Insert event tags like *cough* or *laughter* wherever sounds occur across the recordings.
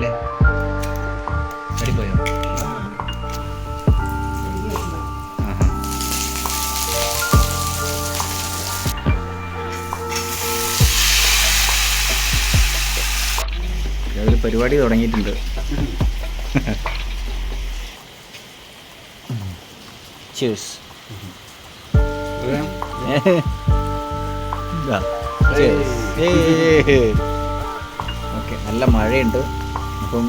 അല്ലേ? അടിപോയോ അതിൽ പരിപാടി തുടങ്ങിയിട്ടുണ്ട്. Cheers. *laughs* ഓക്കെ നല്ല മഴയുണ്ട്. അപ്പം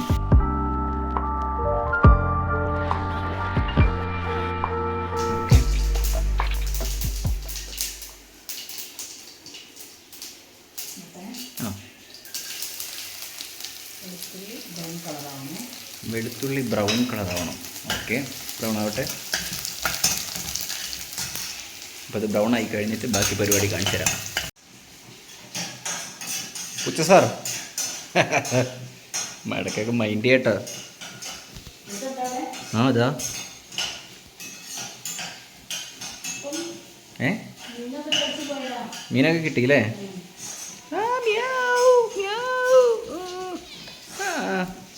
വെളുത്തുള്ളി ബ്രൗൺ കളറാവണം. ഓക്കെ. ബ്രൗൺ ആവട്ടെ. അപ്പോൾ അത് ബ്രൗൺ ആയി കഴിഞ്ഞിട്ട് ബാക്കി പരിപാടി കാണിച്ചു തരാം ഉച്ച സാർ. *laughs* മടക്കൊക്കെ മൈൻഡ് ചെയ്യട്ടോ. ആ അതാ ഏ? മീനൊക്കെ കിട്ടിയില്ലേ?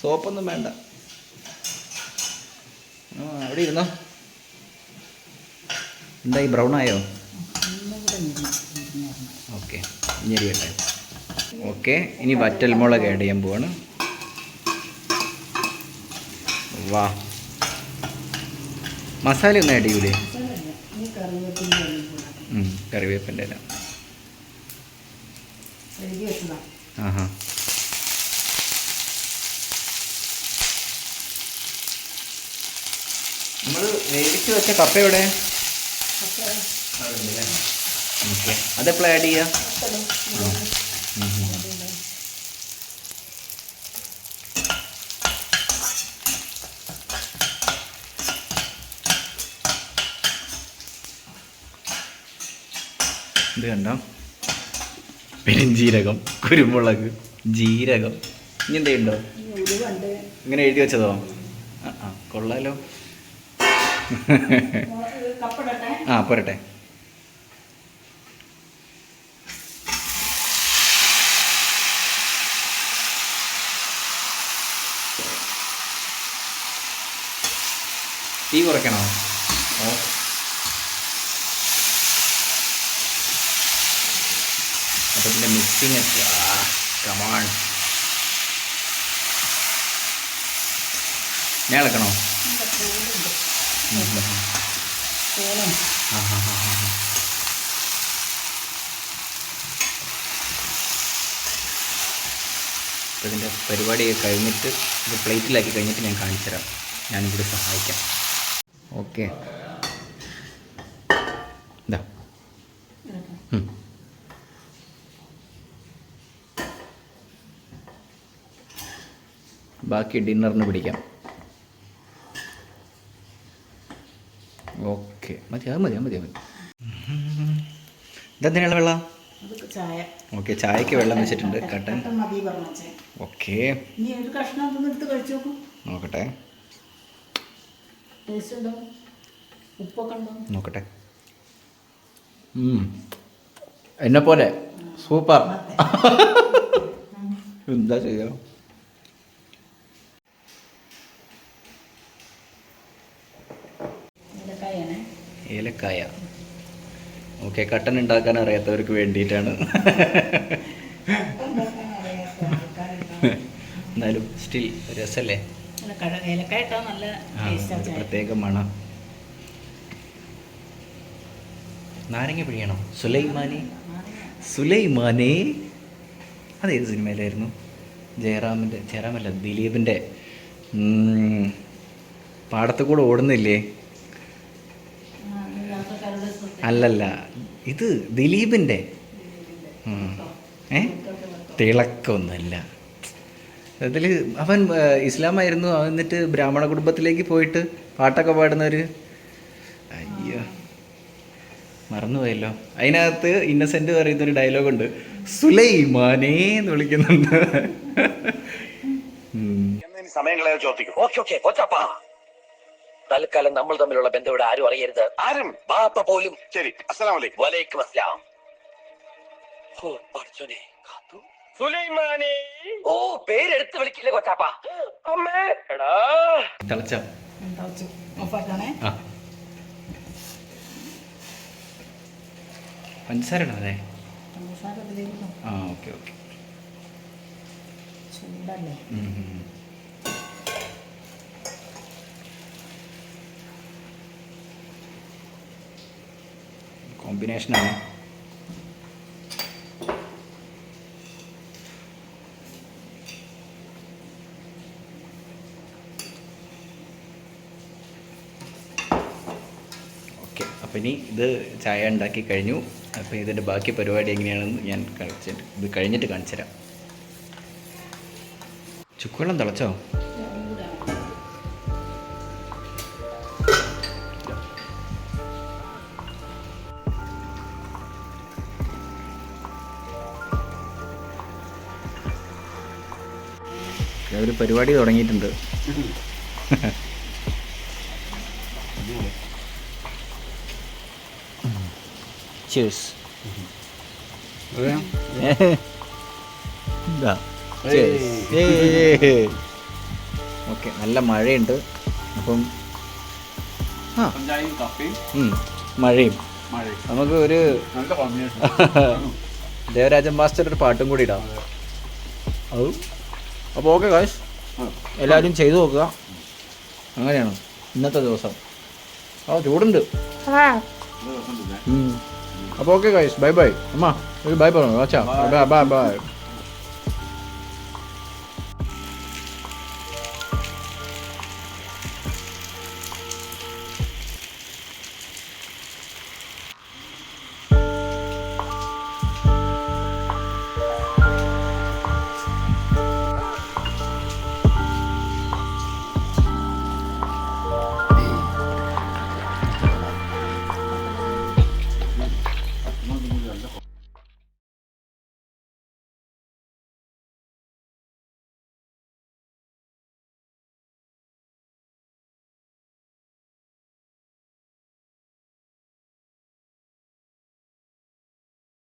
സോപ്പൊന്നും വേണ്ട. അവിടെ ഇരുന്നോ. എന്തായി ബ്രൗൺ ആയോ? ഓക്കെ ഇനി അരിയട്ടെ ഓക്കെ ഇനി വറ്റൽമുളക് ആഡ് ചെയ്യാൻ പോവാണ്. വാ. മസാല ഒന്നും ആഡ് ചെയ്യൂലേ? കറിവേപ്പിന്റെ ഇല. ആഹാ. നമ്മൾ വേവിച്ച് വെച്ച കപ്പ എവിടെ? ഓക്കെ. അതെപ്പോഴാണ് ആഡ് ചെയ്യുക ഇത് കണ്ട? പെരുംജീരകം കുരുമുളക് ജീരകം ഇനി എന്തെയുണ്ടോ ഇങ്ങനെ എഴുതി വെച്ചതോ? ആ ആ കൊള്ളാലോ. ആ പോരട്ടെ. തീ കുറയ്ക്കണോ? ഓ. അപ്പോൾ മിസ്സിങ് കമാൺ ഞാൻ ഇളക്കണോ. അപ്പോൾ ഇതിന്റെ പരിപാടിയൊക്കെ കഴിഞ്ഞിട്ട് ഇത് പ്ലേറ്റിലാക്കി കഴിഞ്ഞിട്ട് ഞാൻ കാണിച്ചു തരാം ഞാനിവിടെ സഹായിക്കാം. ഓക്കെ. ബാക്കി ഡിന്നറിന് പിടിക്കാം. ഓക്കെ. മതി അത് മതി അത് മതി മതി. ഇതെന്തിനാണ് വെള്ളം? ഓക്കെ ചായക്ക് വെള്ളം വെച്ചിട്ടുണ്ട്. കട്ടൻ ഓക്കെ. നോക്കട്ടെ. നോക്കട്ടെ. എന്നെ പോലെ സൂപ്പർ. എന്താ ചെയ്യാ? ഏലക്കായ. ഓക്കെ കട്ടൻ ഉണ്ടാക്കാൻ അറിയാത്തവർക്ക് വേണ്ടിയിട്ടാണ്. എന്നാലും സ്റ്റിൽ രസല്ലേ? പ്രത്യേക മണം. നാരങ്ങ പിഴിയണം? സുലൈമാനി? സുലൈമാനെ? അതേത് സിനിമയിലായിരുന്നു? ജയറാമിന്റെ ജയറാമല്ല ദിലീപിന്റെ പാടത്തു കൂടെ ഓടുന്നില്ലേ? അല്ലല്ല. ഇത് ദിലീപിന്റെ. ഏ? തിളക്കൊന്നുമല്ല അതിൽ അവൻ ഇസ്ലാമായിരുന്നു. എന്നിട്ട് ബ്രാഹ്മണ കുടുംബത്തിലേക്ക് പോയിട്ട് പാട്ടൊക്കെ പാടുന്നവർ അയ്യോ. മറന്നുപോയല്ലോ. അതിനകത്ത് ഇന്നസെന്റ് പറയുന്ന ഒരു ഡയലോഗ് ഉണ്ട്. സുലൈമാനേ എന്ന് വിളിക്കുന്നുണ്ട്. സമയങ്ങളെ ചോദിക്കും. Okay okay. കൊച്ചപ്പ തൽക്കാലം നമ്മൾ തമ്മിലുള്ള ബന്ധം ഇവിടെ ആരും അറിയരുത്. ആരും ബാപ്പ പോലും ശരി അസ്സലാം വലൈക്കും വലൈക്കും അസ്സലാം. ഓ പഠിച്ചോനെ കാത്തു. സുലൈമാനെ. ഓ പേരെടുത്ത് വിളിക്കില്ല കൊച്ചാപ്പ? അമ്മേ. എടാ. തിളച്ചോ. എന്താ വെച്ചു ഓഫാക്കണേ പഞ്ചസാര ഇടണം. അല്ലേ പഞ്ചസാര. ആ ഓക്കെ ഓക്കെ. ചൂടല്ലേ? കോമ്പിനേഷനാണ്. ഓക്കെ അപ്പം ഇനി ഇത് ചായ ഉണ്ടാക്കി കഴിഞ്ഞു. അപ്പോൾ ഇതിന്റെ ബാക്കി പരിപാടി എങ്ങനെയാണെന്ന് ഞാൻ കളിച്ചിട്ട് ഇത് കഴിഞ്ഞിട്ട് കാണിച്ചു തരാം ചുക്കുവെള്ളം തിളച്ചോ? ഒരു പരിപാടി തുടങ്ങിയിട്ടുണ്ട്. ഓക്കെ നല്ല മഴയുണ്ട്. അപ്പം ആ. മഴയും. നമുക്ക് ഒരു *laughs* ദേവരാജൻ മാസ്റ്റർ ഒരു പാട്ടും കൂടി ഇടാം. അത്. അപ്പോൾ ഓക്കെ കാശ് എല്ലാവരും ചെയ്തു നോക്കുക. അങ്ങനെയാണ്. ഇന്നത്തെ ദിവസം. ആ ചൂടുണ്ട്. അപ്പോൾ ഓക്കെ കാശ് ബൈ ബൈ അമ്മ ഒരു ബൈ പറഞ്ഞു? അച്ഛാ. Bye bye bye